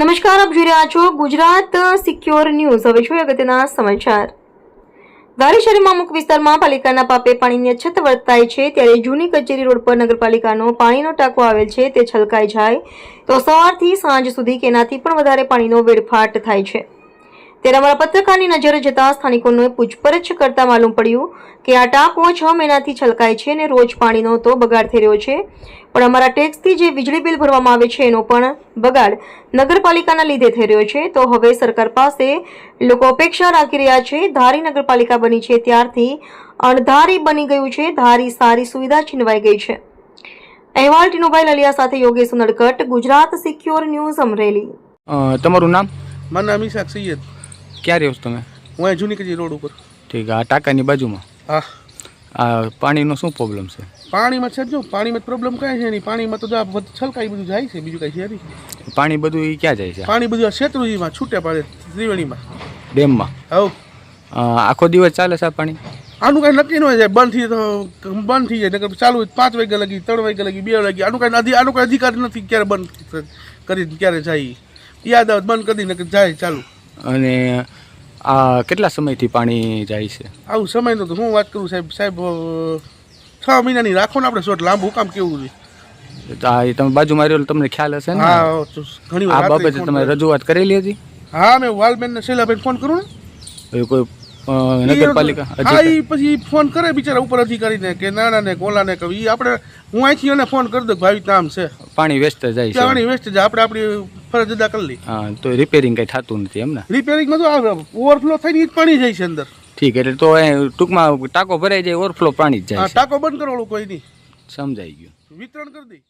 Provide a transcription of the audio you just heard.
નમસ્કાર, આપ જોઈ રહ્યા છો ગુજરાત સિક્યોર ન્યૂઝ. હવે જોઈએ અગત્યના સમાચાર. ધારી શહેરમાં અમુક વિસ્તારમાં પાલિકાના પાપે પાણીની અછત વર્તાય છે, ત્યારે જૂની કચેરી રોડ પર નગરપાલિકાનો પાણીનો ટાંકો આવેલ છે, તે છલકાઈ જાય. તો સવારથી સાંજ સુધી કે એનાથી પણ વધારે પાણીનો વેડફાટ થાય છે. ત્યારે અમારા પત્રકારની નજરે જતા સ્થાનિકોને પૂછપરછ કરતા માલુમ પડ્યું કે આ ટાંકો છ મહિનાથી છલકાય છે અને રોજ પાણીનો તો બગાડ થઈ રહ્યો છે. પણ અમારા ટેક્સથી જે વીજળી બિલ ભરવામાં આવે છે એનો પણ બગાડ નગરપાલિકાના લીધે થઈ રહ્યો છે. તો હવે સરકાર પાસે લોકો અપેક્ષા રાખી રહ્યા છે. ધારી નગરપાલિકા બની છે ત્યારથી અણધારી બની ગયું છે. ધારી સારી સુવિધા છીનવાઈ ગઈ છે. અહેવાલ ટીનુભાઈ લલિયા સાથે યોગેશ નડકટ ગુજરાત સિક્યોર ન્યૂઝ અમરેલી. તમારું નામ? મારું નામ સૈયદ. ક્યાં રહ્યો છો તમે? હું અહીં જૂની કચેરી રોડ ઉપર. ઠીક આ ટાંકાની બાજુમાં? હા. આ પાણીનો શું પ્રોબ્લેમ છે? પાણીમાં છે જો પાણીમાં પ્રોબ્લેમ કાંઈ છે નહીં. પાણીમાં તો જો છલકાઈ બધું જાય છે બીજું કાંઈ છે નહીં. પાણી બધું એ ક્યાં જાય છે? પાણી બધું આ શેત્રુજીમાં છૂટે પડે ત્રિવેણીમાં. ડેમમાં? હવ. આખો દિવસ ચાલે છે આ પાણી? આનું કાંઈ નક્કી ન હોય જાય બંધ થઈ તો બંધ થઈ જાય નકર ચાલુ પાંચ વાગ્યા લગી ત્રણ વાગ્યા લગી બે વાગ્યા આનું કાંઈ આનું કાંઈ અધિકાર નથી ક્યારે બંધ કરી ક્યારે જાય યાદ આવે બંધ કરી નકર જાય ચાલુ. અને આ કેટલા સમયથી પાણી જાય છે? આવું સમયનું નહોતું હું વાત કરું સાહેબ સાહેબ છ મહિનાની રાખો ને આપણે શોટ લાંબુ કામ કેવું છે? તમે બાજુ માર્યો તમને ખ્યાલ હશે ને? ઘણી આ બાબતે તમે રજૂઆત કરેલી હતી? હા મેં વાલબેન ને શૈલાબેન ફોન કરું ને? કોઈ નગરપાલિકા હા? પછી ફોન કરે બિચારા ઉપર અધિકારીને કે નાના ને કોલા ને કે આપણે હું અહીંથી એને ફોન કરી દઉં કે ભાઈ નામ છે. પાણી વેસ્ટ જાય પાણી વેસ્ટ જાય આપણે આપણી ફરજ અદા કરી લઈ હા તો રિપેરિંગ કંઈ થતું નથી એમ ને? રિપેરિંગમાં તો ઓવરફ્લો થઈને ઈ જ પાણી જાય છે અંદર. ઠીક એટલે તો એ ટૂંકમાં ટાંકો ભરાઈ જાય ઓવરફ્લો પાણી જ જાય ટાંકો બંધ કરવાનું કોઈ નહીં. સમજાઈ ગયું. વિતરણ કરી દઈ